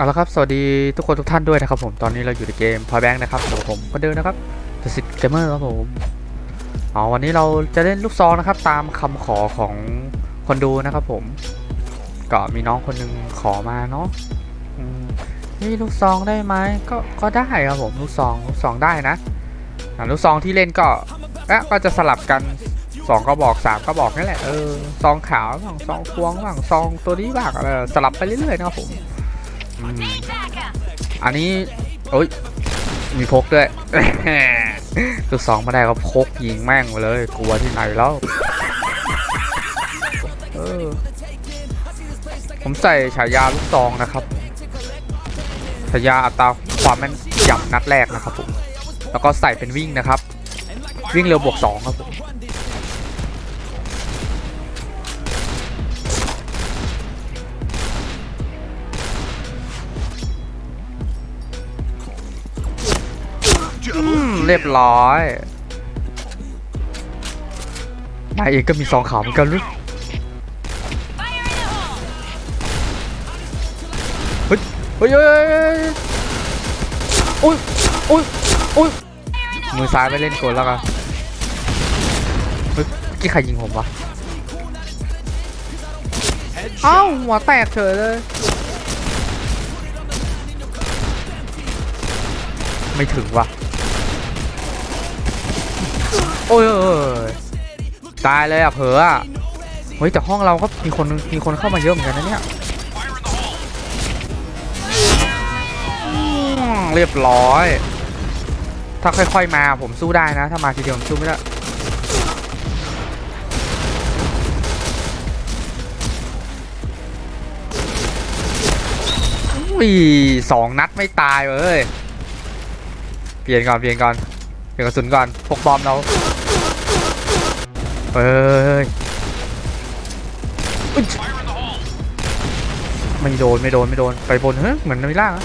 เอาละครับ สวัสดีทุกคนทุกท่านด้วยนะครับผมตอนนี้เราอยู่ในเกม Point Bank นะครับกับผมคนเดิมนะครับเดอะซิตเกมเมอร์ครับผมอ๋อวันนี้เราจะเล่นลูกซองนะครับ ตามคำขอของคนดูนะครับผม ก็มีน้องคนหนึงขอมาเนาะนี่ลูกซองได้ไหมก็ก็ได้ครับผมลูกซองลูกซองได้นะลูกซองที่เล่นก็เอ๊ะก็จะสลับกันสองกระบอกสามกระบอกนี่แหละเออซองขาวบ้างซองพวงบ้างซองตัวนี้บ้างเออสลับไปเรื่อยๆนะครับผม อันนี้โอ้ยมีพกด้วยลูกสองมาได้ก็พกยิงแม่งไปเลย กลัวที่ไหนแล้วผมใส่ฉายาลูกซองนะครับฉายาอัตราความแม่นยำนัดแรกนะครับผมแล้วก็ใส่เป็นวิ่งนะครับ วิ่งเร็วบวกสองครับผม เรียบร้อยนายเองก็มีซองขาวเหมือนกันหรือเฮ้ยเฮ้ยเฮ้ยเฮ้ยอุ้ยอุ้ยอุ้ยมือซ้ายไปเล่นกลแล้วกันเฮ้ยเมื่อกี้ใครยิงผมวะเอ้าหัวแตกเฉยเลย ไม่ถึงว่ะ โอ้ยตายเลยอะเผลออะเฮ้ยแต่ห้องเราก็มีคนมีคนเข้ามาเยอะเหมือนกันนะเนี่ยเรียบร้อย ถ้าค่อยๆมาผมสู้ได้นะ ถ้ามาทีเดียวผมสู้ไม่ได้อุ้ยสองนัดไม่ตายเว้ยเปลี่ยนก่อนเปลี่ยนก่อนเปลี่ยนกระสุนก่อนพกบอมเรา เฮ้ยไม่โดนไม่โดนไม่โดนไปบนเฮ้ยเหมือนในล่างอะ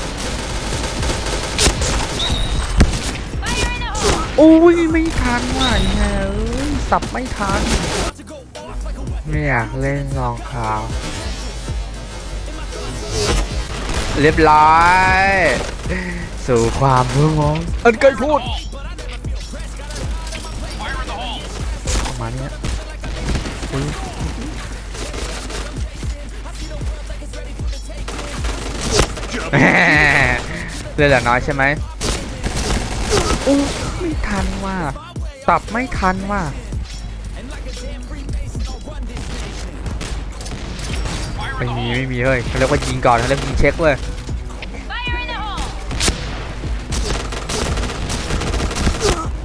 โอ้ยไม่ทันว่ะเหี้ยสับไม่ทันไม่อยากเล่นรองขาว เรียบร้อยสู่ความมืองงอันใกล้พูด มาณเนี้ยอุ๊ยแหม่เลือดเหลือน้อยใช่ไหมอู้ไม่ทันว่ะตับไม่ทันว่ะไม่มีไม่มีเฮ้ยเขาเรียกว่ายิงก่อนเขาเรียกยิงเช็คเว้ย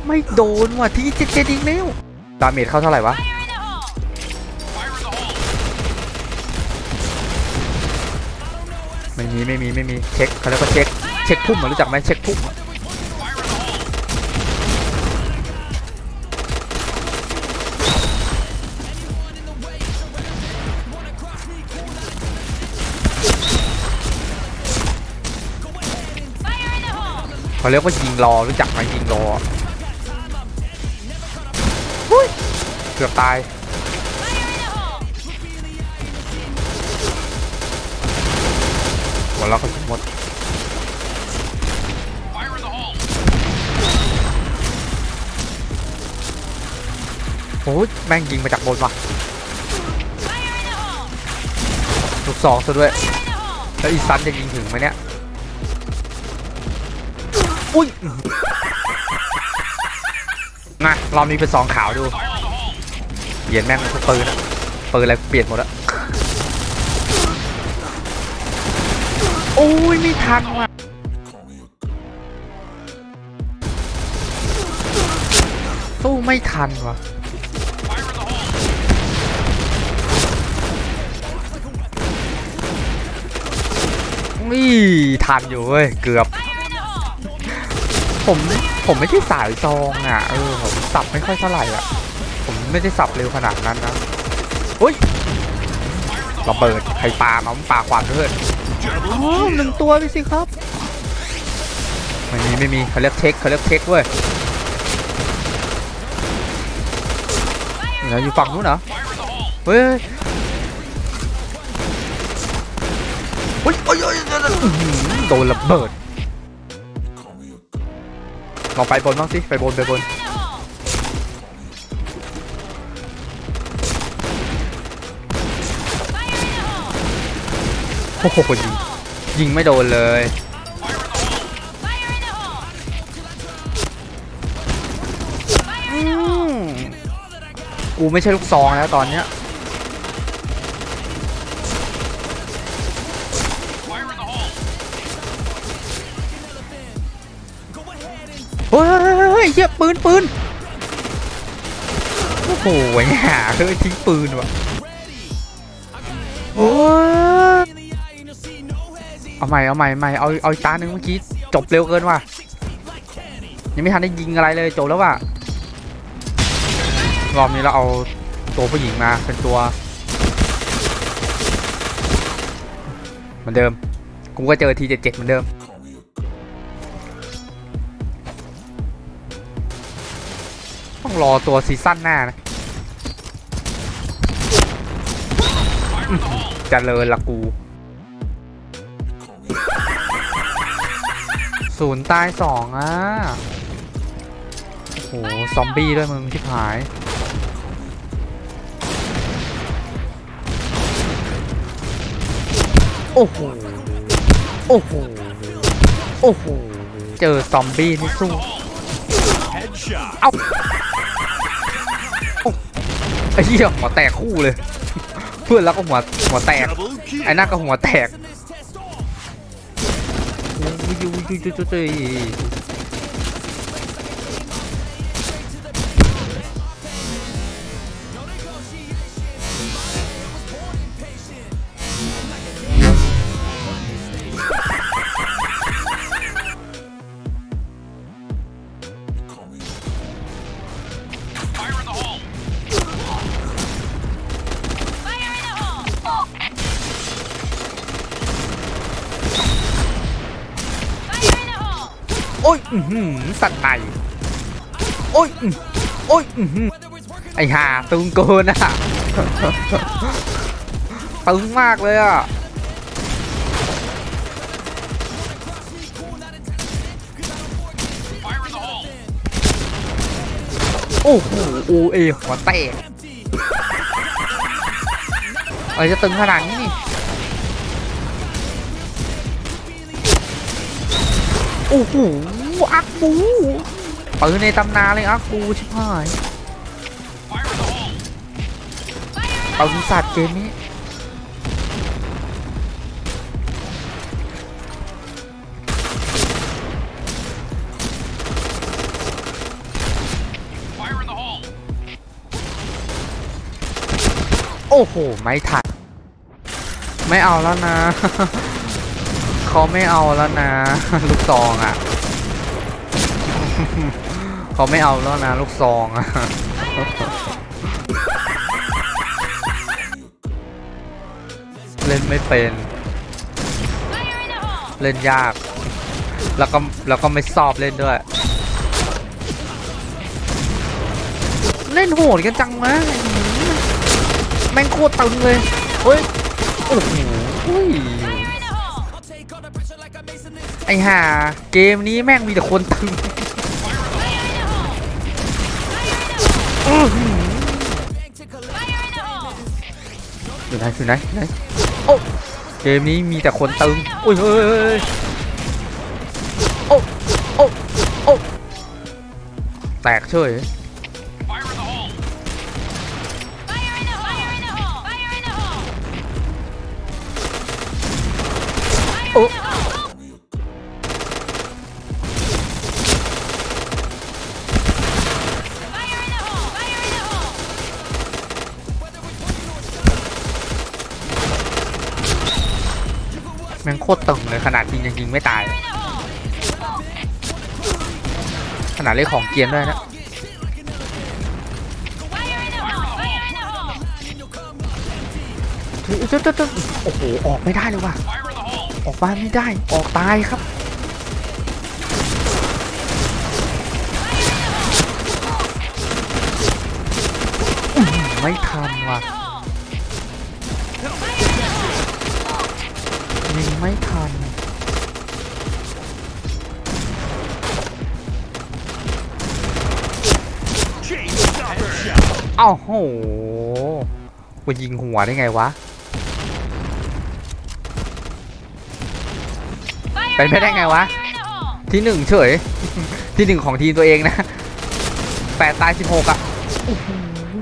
ไม่โดนว่ะที่เจ็ดเจ็ดอีกแล้ว ดาเมจเข้าเท่าไหร่วะไม่มีไม่มีไม่มีเช็คเขาเรียกว่าเช็คเช็คพุ่มอะรู้จักไหมเช็คพุ่มเขาเรียกว่ายิงรอรู้จักไหมยิงรอ เกือบตายหมดแล้วก็หมดโอ้ยแม่งยิงมาจากบนว่ะลูกสองซะด้วย แล้วอีซันจะยิงถึงไหมเนี่ย อุ้ย มาเรามีเป็นสองขาวดูเปลี่ยนแม่งทุกปืนอะปืนอะไรเปลี่ยนหมดอะโอ้ยไม่ทันว่ะสู้ไม่ทันว่ะนี่ทันอยู่เว้ย เกือบ ผม ผมไม่ใช่สายซองอะ เออผมสับไม่ค่อยเท่าไหร่อะ ผมไม่ได้สับเร็วขนาดนั้นนะอุ้ยระเบิดใครปามามันปาขวานเพื่อนอ๋อหนึ่งตัวไปสิครับ ไม่มีไม่มีเขาเรียกเช็คเขาเรียกเช็คเว้ยเดี๋ยอยู่ฝั่งนู้นเหรอ เฮ้ยโอ้ยโอ้ยโดนระเบิด ลองไปบนบ้างสิไปบนไปบนโอ้โหยิงยิงไม่โดนเลยกูไม่ใช่ลูกซองแล้วตอนเนี้ย เฮ้ยเฮ้ยเฮ้ยเหี้ยปืนปืนโอ้โหหาเฮ้ยทิ้งปืนว่ะโอ้ยเอาใหม่เอาใหม่ใหม่เอาเอาอีกตาหนึ่งเมื่อกี้จบเร็วเกินว่ะยังไม่ทันได้ยิงอะไรเลยจบแล้วว่ะรอบนี้เราเอาตัวผู้หญิงมาเป็นตัวเหมือนเดิมกูก็เจอทีเจ็ดเจ็ดเหมือนเดิม รอตัวซีซั่นหน้านะอื้อหือเจริญละกู ศูนย์ตายสองอะ โอ้โหซอมบี้ด้วยมึงที่หาย โอ้โห โอ้โห โอ้โห เจอซอมบี้นี่สู้ เอ้า อ้เหี้ยหัวแตกคู่เลย เพื่อนแล้วก็หัวหัวแตก ไอ้นั่นก็หัวแตก โอ้ยอืสัตว์ไหนโอ้ยโอ้ยอื้อหือไอ้ห่าตึงเกินอะตึงมากเลยอะโอ้โหโอเอหัวแตกอะไรจะตึงขนาดนี้นี่ โอ้โหอักบูปืนในตำนานเลยอักบูชิบหายปืนสัตว์เกมนี้โอ้โห ไม่ทัน ไม่เอาแล้วนะ เขาไม่เอาแล้วนะ ลูกซองอะ เขาไม่เอาแล้วนะ ลูกซองอะเล่นไม่เป็น เล่นยาก แล้วก็แล้วก็ไม่ชอบเล่นด้วย เล่นโหดกันจังวะแม่งโคตรตึงเลยเฮ้ยโอ้โหอุ้ย ไอ้ห่าเกมนี้แม่งมีแต่คนตึงอื้อหืออยู่ไหนอยู่ไหนอยู่ไหนโอ้เกมนี้มีแต่คนตึงโอ้ยเฮ้ยเฮ้ยเฮ้ยโอ้โอ้โอ้แตกเฉย แม่งโคตรตึงเลยขนาดยิงยังยิงไม่ตาย ขนาดเล่นของเกียนด้วยนะจ้าเจ้าเจ้าโอ้โห ออกไม่ได้เลยว่ะ ออกมาไม่ได้ ออกตายครับ ไม่ทันว่ะ ไม่ทัน Chain stopper. Headshot. เอ้าโหกูยิงหัวได้ไงวะ เป็นไปได้ไงวะ ที่หนึ่งเฉย ที่หนึ่งของทีมตัวเองนะแปดตายสิบหกอะโอ้โห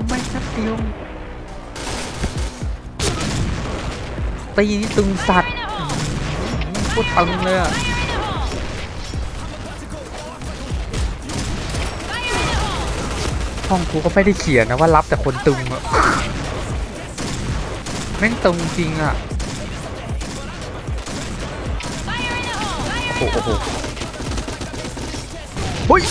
ไม่สักเดียวตีนี่ตึงสัตว์ พูดตึงเลยอะห้องกูก็ไม่ได้เขียนนะว่ารับแต่คนตึงอะแม่งตึงจริงอะโอ้โหโอ้โหเฮ้ย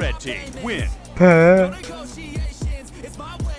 Red team win. แพ้โอ้โอ้โอ้